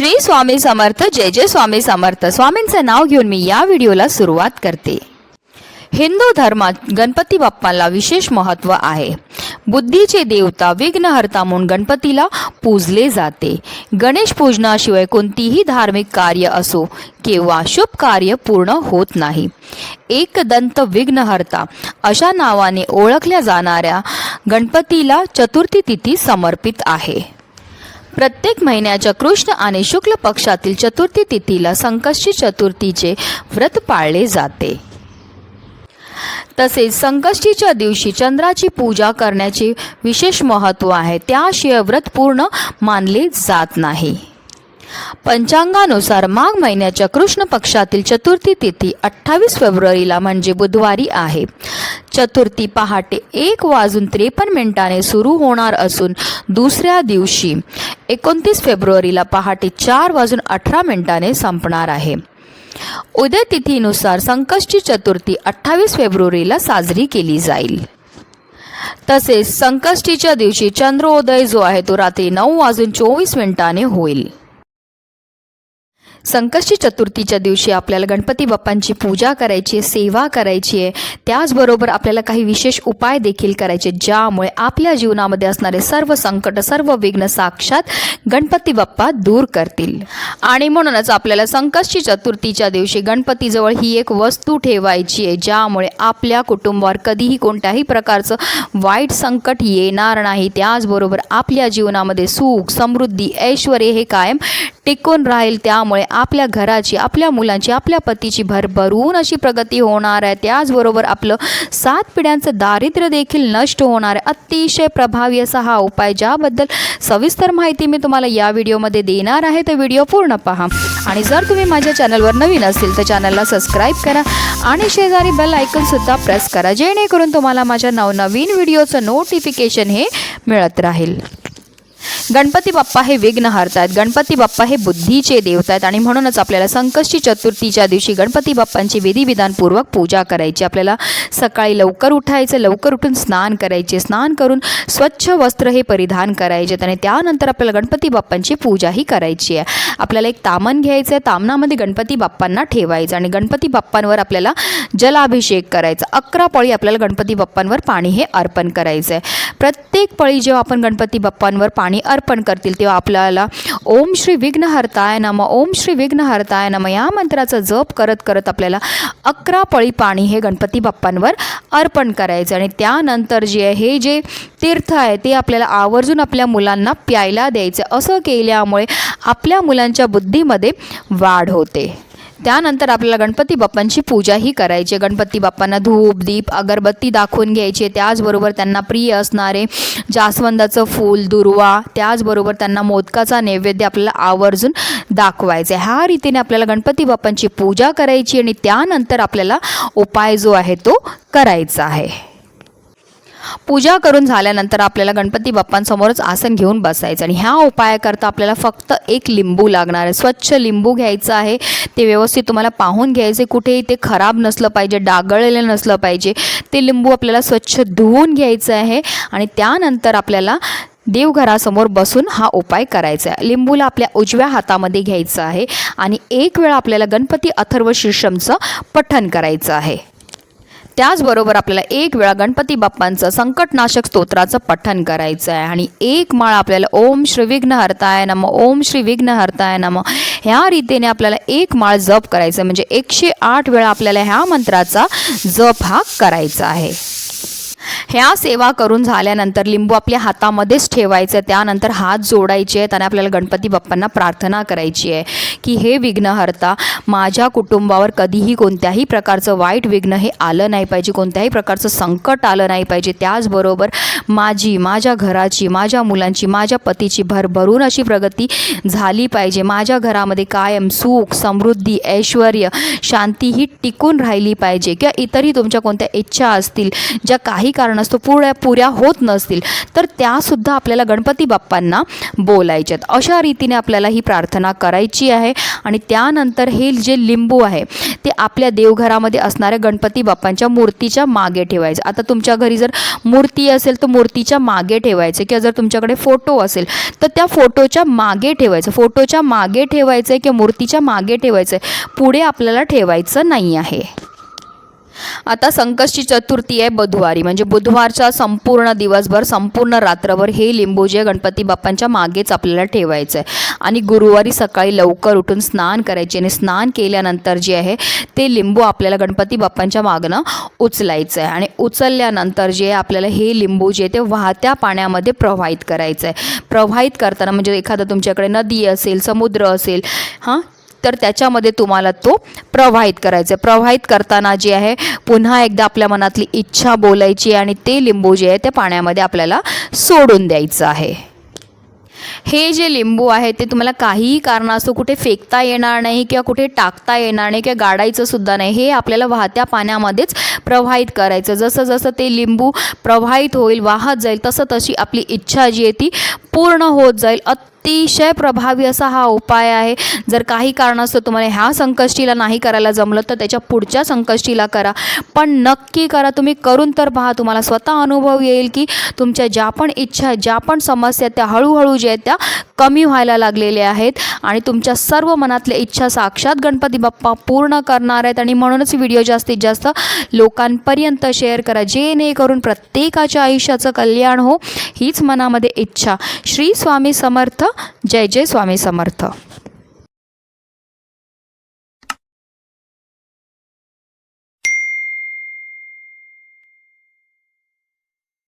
श्री स्वामी समर्थ जय जय स्वामी समर्थ. स्वामींचं नाव घेऊन मी या व्हिडिओला सुरुवात करते. हिंदू धर्मात गणपती बाप्पाला विशेष महत्त्व आहे. बुद्धीचे देवता विघ्नहर्ता म्हणून गणपतीला पूजले जाते. गणेश पूजनाशिवाय कोणतीही धार्मिक कार्य असो किंवा शुभ कार्य पूर्ण होत नाही. एकदंत विघ्नहर्ता अशा नावाने ओळखल्या जाणाऱ्या गणपतीला चतुर्थी तिथी समर्पित आहे. प्रत्येक महिन्याच्या कृष्ण आणि शुक्ल पक्षातील चतुर्थी तिथीला संकष्टी चतुर्थीचे व्रत पाळले जाते. तसेच संकष्टीच्या दिवशी चंद्राची पूजा करण्याचे विशेष महत्त्व आहे. त्याशिवाय व्रत पूर्ण मानले जात नाही. पंचांगानुसार माघ महिन्याच्या कृष्ण पक्षातील चतुर्थी तिथी अठ्ठावीस फेब्रुवारीला म्हणजे बुधवारी आहे. चतुर्थी पहाटे एक वाजून त्रेपन्न मिनिटाने सुरू होणार असून दुसऱ्या दिवशी एकोणतीस फेब्रुवारीला पहाटे चार वाजून अठरा मिनिटाने संपणार आहे. उद्या तिथीनुसार संकष्टी चतुर्थी अठ्ठावीस फेब्रुवारीला साजरी केली जाईल. तसेच संकष्टीच्या दिवशी चंद्रोदय जो आहे तो रात्री नऊ वाजून चोवीस मिनिटाने होईल. संकष्टी चतुर्थीच्या दिवशी आपल्याला गणपती बाप्पांची पूजा करायची आहे सेवा करायची आहे. त्याचबरोबर आपल्याला काही विशेष उपाय देखील करायचे ज्यामुळे आपल्या जीवनामध्ये असणारे सर्व संकट सर्व विघ्न साक्षात गणपती बाप्पा दूर करतील. आणि म्हणूनच आपल्याला संकष्टी चतुर्थीच्या दिवशी गणपतीजवळ ही एक वस्तू ठेवायची आहे ज्यामुळे आपल्या कुटुंबावर कधीही कोणत्याही प्रकारचं वाईट संकट येणार नाही. त्याचबरोबर आपल्या जीवनामध्ये सुख समृद्धी ऐश्वर हे कायम टिकून राहील त्यामुळे आपल्या घराची आपल्या मुलांची आपल्या पतीची भरभरून अशी प्रगती होणार आहे. त्याचबरोबर आपलं सात पिढ्यांचं दारिद्र्य देखील नष्ट होणार आहे. अतिशय प्रभावी असा हा उपाय ज्याबद्दल सविस्तर माहिती मी तुम्हाला या व्हिडिओमध्ये देणार आहे. तर व्हिडिओ पूर्ण पहा. आणि जर तुम्ही माझ्या चॅनलवर नवीन असेल तर चॅनलला सबस्क्राईब करा आणि शेजारी बेल आयकनसुद्धा प्रेस करा जेणेकरून तुम्हाला माझ्या नवनवीन व्हिडिओचं नोटिफिकेशन हे मिळत राहील. गणपती बाप्पा हे विघ्न हारतात गणपती बाप्पा हे बुद्धीचे देवता आहेत आणि म्हणूनच आपल्याला संकष्टी चतुर्थीच्या दिवशी गणपती बाप्पांची विधिविधानपूर्वक पूजा करायची. आपल्याला सकाळी लवकर उठायचं लवकर उठून स्नान करायचे. स्नान करून स्वच्छ वस्त्र हे परिधान करायचे आणि त्यानंतर आपल्याला गणपती बाप्पांची पूजाही करायची आहे. आपल्याला एक तामण घ्यायचं आहे तामणामध्ये गणपती बाप्पांना ठेवायचं आणि गणपती बाप्पांवर आपल्याला जलाभिषेक करायचा. अकरा पळी आपल्याला गणपती बाप्पांवर पाणी हे अर्पण करायचं आहे प्रत्येक पळी जेव्हा आपण गणपती बाप्पांवर पाणी अर्पण अर्पण करतील तेव्हा आपल्याला ओम श्री विघ्नहर्ताय नम. ओम श्री विघ्नहर्ताय नम. या मंत्राचा जप करत करत आपल्याला अकरा पळी पाणी हे गणपती बाप्पांवर अर्पण करायचं आणि त्यानंतर जे आहे हे जे तीर्थ आहे ते आपल्याला आवर्जून आपल्या मुलांना प्यायला द्यायचं. असं केल्यामुळे आपल्या मुलांच्या बुद्धीमध्ये वाढ होते. त्यानंतर आपल्याला गणपती बाप्पांची पूजाही करायची गणपती बाप्पांना धूप दीप अगरबत्ती दाखवून घ्यायचे त्याचबरोबर त्यांना प्रिय असणारे जास्वंदाचं फूल दुर्वा त्याचबरोबर त्यांना मोदकाचा नैवेद्य आपल्याला आवर्जून दाखवायचा आहे. ह्या रीतीने आपल्याला गणपती बाप्पांची पूजा करायची आणि त्यानंतर आपल्याला उपाय जो आहे तो करायचा आहे. पूजा करून झाल्यानंतर आपल्याला गणपती बाप्पांसमोरच आसन घेऊन बसायचं आणि ह्या उपायाकरता आपल्याला फक्त एक लिंबू लागणार आहे. स्वच्छ लिंबू घ्यायचं आहे. ते व्यवस्थित तुम्हाला पाहून घ्यायचे. कुठेही ते खराब नसलं पाहिजे डागळलेलं नसलं पाहिजे. ते लिंबू आपल्याला स्वच्छ धुवून घ्यायचं आहे आणि त्यानंतर आपल्याला देवघरासमोर बसून हा उपाय करायचा आहे. लिंबूला आपल्या उजव्या हातामध्ये घ्यायचं आहे आणि एक वेळा आपल्याला गणपती अथर्व शीर्षमचं पठण करायचं आहे. त्याचबरोबर आपल्याला एक वेळा गणपती बाप्पांचं संकटनाशक स्तोत्राचं पठन करायचं आहे. आणि एक माळ आपल्याला ओम श्री विघ्न हरताय नम ओम श्री विघ्न हरताय नम. ह्या रीतीने आपल्याला एक माळ जप करायचं आहे. म्हणजे एकशे आठ वेळा आपल्याला ह्या मंत्राचा जप हा करायचा आहे. ह्या सेवा करून झाल्यानंतर लिंबू आपल्या हातामध्येच ठेवायचं त्यानंतर हात जोडायचे आहेत आणि आपल्याला गणपती बाप्पांना प्रार्थना करायची आहे की हे विघ्नहर्ता माझ्या कुटुंबावर कधीही कोणत्याही प्रकारचं वाईट विघ्न हे आलं नाही पाहिजे कोणत्याही प्रकारचं संकट आलं नाही पाहिजे. त्याचबरोबर माझी माझ्या घराची माझ्या मुलांची माझ्या पतीची भरभरून अशी प्रगती झाली पाहिजे. माझ्या घरामध्ये कायम सुख समृद्धी ऐश्वर शांती ही टिकून राहिली पाहिजे किंवा इतरही तुमच्या कोणत्या इच्छा असतील ज्या काही कारणास्तव तो पुऱ्या पुऱ्या होत नसतील. तर त्यासुद्धा आपल्याला गणपती बाप्पांना बोलायच्यात अशा रीतीने आपल्याला ही प्रार्थना करायची आहे. आणि त्यानंतर हे जे लिंबू आहे ते आपल्या देवघरामध्ये असणाऱ्या गणपती बाप्पांच्या मूर्तीच्या मागे ठेवायचं. आता तुमच्या घरी जर मूर्ती असेल तर मूर्तीच्या मागे ठेवायचे. किंवा जर तुमच्याकडे फोटो असेल तर त्या फोटोच्या मागे ठेवायचं. फोटोच्या मागे ठेवायचं आहे किंवा मूर्तीच्या मागे ठेवायचं? आहे पुढे आपल्याला ठेवायचं नाही आहे. आता संकष्टी चतुर्थी आहे बुधवारी. म्हणजे बुधवारचा संपूर्ण दिवसभर संपूर्ण रात्रभर हे लिंबू जे गणपती बाप्पांच्या मागेच आपल्याला ठेवायचं आहे आणि गुरुवारी सकाळी लवकर उठून स्नान करायचे आणि स्नान केल्यानंतर जे आहे ते लिंबू आपल्याला गणपती बाप्पांच्या मागणं उचलायचं आहे आणि उचलल्यानंतर जे आपल्याला हे लिंबू जे आहे ते वाहत्या पाण्यामध्ये प्रवाहित करायचं आहे प्रवाहित करताना म्हणजे एखादं तुमच्याकडे नदी असेल समुद्र असेल हां तर त्याच्यामध्ये तुम्हाला तो प्रवाहित करायचा आहे प्रवाहित करताना जे आहे पुन्हा एकदा आपल्या मनातली इच्छा बोलायची आणि ते लिंबू जे आहे ते पाण्यामध्ये आपल्याला सोडून द्यायचं आहे. हे जे लिंबू आहे ते तुम्हाला काहीही कारणास्तव कुठे फेकता येणार नाही किंवा कुठे टाकता येणार नाही किंवा गाडायचं सुद्धा नाही हे आपल्याला वाहत्या पाण्यामध्येच प्रवाहित करायचं. जसं जसं ते लिंबू प्रवाहित होईल वाहत जाईल तसं तशी आपली इच्छा जी आहे ती पूर्ण होत जाईल. अतिशय प्रभावी असा हा उपाय आहे. जर काही कारणास्तव तुम्हाला ह्या संकष्टीला नाही करायला जमलं तर त्याच्या पुढच्या संकष्टीला करा. पण नक्की करा. तुम्ही करून तर पहा. तुम्हाला स्वतः अनुभव येईल की तुमच्या ज्या पण इच्छा ज्या पण समस्या त्या हळूहळू ज्या आहेत त्या कमी व्हायला लागलेल्या आहेत. आणि तुमच्या सर्व मनातल्या इच्छा साक्षात गणपती बाप्पा पूर्ण करणार आहेत. आणि म्हणूनच व्हिडिओ जास्तीत जास्त लोकांपर्यंत शेअर करा. जेणेकरून प्रत्येकाच्या आयुष्याचं कल्याण हो हीच मनामध्ये इच्छा. श्री स्वामी समर्थ. जय जय स्वामी समर्थ.